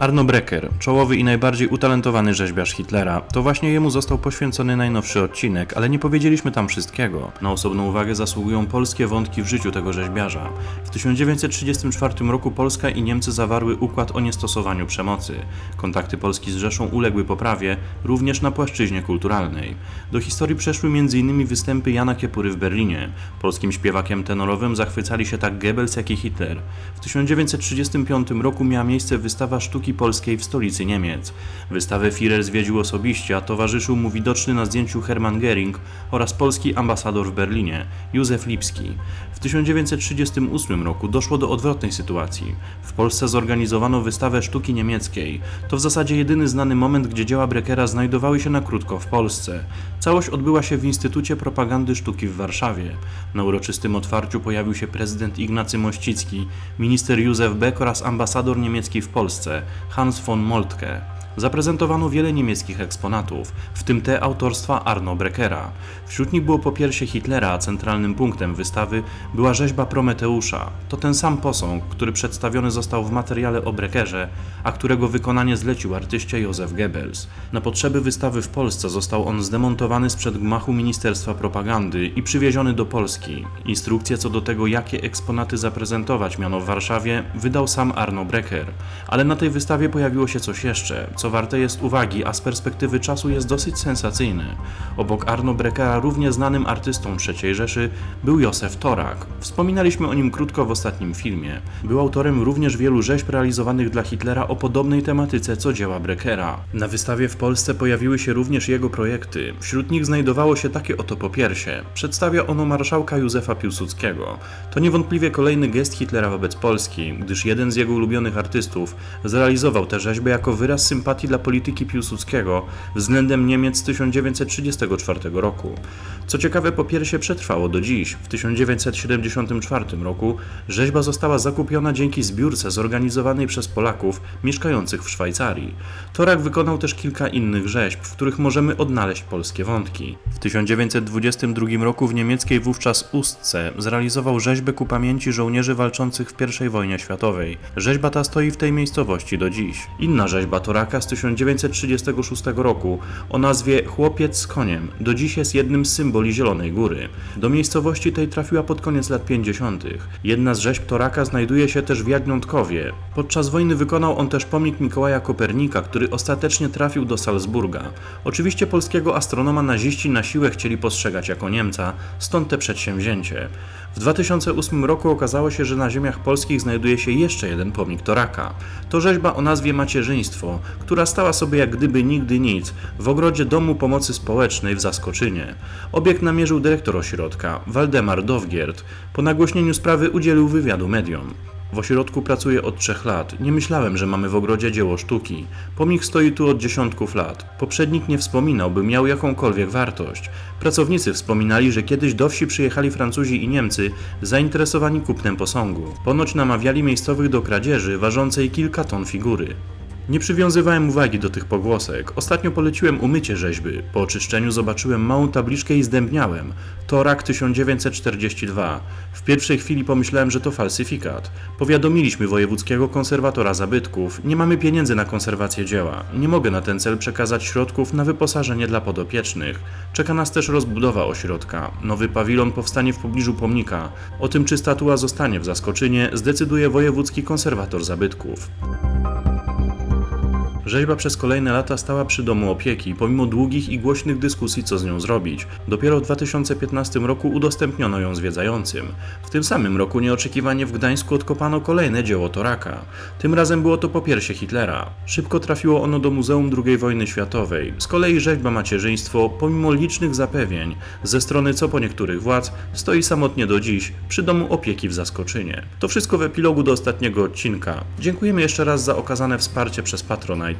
Arno Brecker, czołowy i najbardziej utalentowany rzeźbiarz Hitlera. To właśnie jemu został poświęcony najnowszy odcinek, ale nie powiedzieliśmy tam wszystkiego. Na osobną uwagę zasługują polskie wątki w życiu tego rzeźbiarza. W 1934 roku Polska i Niemcy zawarły układ o niestosowaniu przemocy. Kontakty Polski z Rzeszą uległy poprawie, również na płaszczyźnie kulturalnej. Do historii przeszły m.in. występy Jana Kiepury w Berlinie. Polskim śpiewakiem tenorowym zachwycali się tak Goebbels, jak i Hitler. W 1935 roku miała miejsce wystawa sztuki polskiej w stolicy Niemiec. Wystawę Führer zwiedził osobiście, a towarzyszył mu widoczny na zdjęciu Hermann Göring oraz polski ambasador w Berlinie, Józef Lipski. W 1938 roku doszło do odwrotnej sytuacji. W Polsce zorganizowano wystawę sztuki niemieckiej. To w zasadzie jedyny znany moment, gdzie dzieła Breckera znajdowały się na krótko w Polsce. Całość odbyła się w Instytucie Propagandy Sztuki w Warszawie. Na uroczystym otwarciu pojawił się prezydent Ignacy Mościcki, minister Józef Beck oraz ambasador niemiecki w Polsce, Hans von Moltke. Zaprezentowano wiele niemieckich eksponatów, w tym te autorstwa Arno Breckera. Wśród nich było po piersie Hitlera, a centralnym punktem wystawy była rzeźba Prometeusza. To ten sam posąg, który przedstawiony został w materiale o Breckerze, a którego wykonanie zlecił artyście Józef Goebbels. Na potrzeby wystawy w Polsce został on zdemontowany sprzed gmachu Ministerstwa Propagandy i przywieziony do Polski. Instrukcje co do tego, jakie eksponaty zaprezentować miano w Warszawie, wydał sam Arno Brecker. Ale na tej wystawie pojawiło się coś jeszcze, co warte jest uwagi, a z perspektywy czasu jest dosyć sensacyjne. Obok Arno Breckera równie znanym artystą III Rzeszy był Józef Torak. Wspominaliśmy o nim krótko w ostatnim filmie. Był autorem również wielu rzeźb realizowanych dla Hitlera o podobnej tematyce co dzieła Breckera. Na wystawie w Polsce pojawiły się również jego projekty. Wśród nich znajdowało się takie oto popiersie. Przedstawia ono marszałka Józefa Piłsudskiego. To niewątpliwie kolejny gest Hitlera wobec Polski, gdyż jeden z jego ulubionych artystów zrealizował tę rzeźbę jako wyraz sympatii dla polityki Piłsudskiego względem Niemiec z 1934 roku. Co ciekawe, popiersie przetrwało do dziś. W 1974 roku rzeźba została zakupiona dzięki zbiórce zorganizowanej przez Polaków mieszkających w Szwajcarii. Torak wykonał też kilka innych rzeźb, w których możemy odnaleźć polskie wątki. W 1922 roku w niemieckiej wówczas Ustce zrealizował rzeźbę ku pamięci żołnierzy walczących w I wojnie światowej. Rzeźba ta stoi w tej miejscowości do dziś. Inna rzeźba Toraka z 1936 roku o nazwie Chłopiec z koniem do dziś jest jednym z symboli Zielonej Góry. Do miejscowości tej trafiła pod koniec lat 50. Jedna z rzeźb Toraka znajduje się też w Jagniątkowie. Podczas wojny wykonał on też pomnik Mikołaja Kopernika, który ostatecznie trafił do Salzburga. Oczywiście polskiego astronoma naziści na siłę chcieli postrzegać jako Niemca, stąd te przedsięwzięcie. W 2008 roku okazało się, że na ziemiach polskich znajduje się jeszcze jeden pomnik Toraka. To rzeźba o nazwie Macierzyństwo, która stała sobie jak gdyby nigdy nic w ogrodzie Domu Pomocy Społecznej w Zaskoczynie. Obiekt namierzył dyrektor ośrodka, Waldemar Dowgierd. Po nagłośnieniu sprawy udzielił wywiadu mediom. W ośrodku pracuję od trzech lat. Nie myślałem, że mamy w ogrodzie dzieło sztuki. Pomnik stoi tu od dziesiątków lat. Poprzednik nie wspominał, by miał jakąkolwiek wartość. Pracownicy wspominali, że kiedyś do wsi przyjechali Francuzi i Niemcy zainteresowani kupnem posągu. Ponoć namawiali miejscowych do kradzieży ważącej kilka ton figury. Nie przywiązywałem uwagi do tych pogłosek. Ostatnio poleciłem umycie rzeźby. Po oczyszczeniu zobaczyłem małą tabliczkę i zdębniałem. To rak 1942. W pierwszej chwili pomyślałem, że to falsyfikat. Powiadomiliśmy wojewódzkiego konserwatora zabytków. Nie mamy pieniędzy na konserwację dzieła. Nie mogę na ten cel przekazać środków na wyposażenie dla podopiecznych. Czeka nas też rozbudowa ośrodka. Nowy pawilon powstanie w pobliżu pomnika. O tym, czy statua zostanie w Zaskoczynie, zdecyduje wojewódzki konserwator zabytków. Rzeźba przez kolejne lata stała przy domu opieki, pomimo długich i głośnych dyskusji, co z nią zrobić. Dopiero w 2015 roku udostępniono ją zwiedzającym. W tym samym roku nieoczekiwanie w Gdańsku odkopano kolejne dzieło Toraka. Tym razem było to popiersie Hitlera. Szybko trafiło ono do Muzeum II wojny światowej. Z kolei rzeźba Macierzyństwo, pomimo licznych zapewnień ze strony co po niektórych władz, stoi samotnie do dziś przy domu opieki w Zaskoczynie. To wszystko w epilogu do ostatniego odcinka. Dziękujemy jeszcze raz za okazane wsparcie przez Patronite.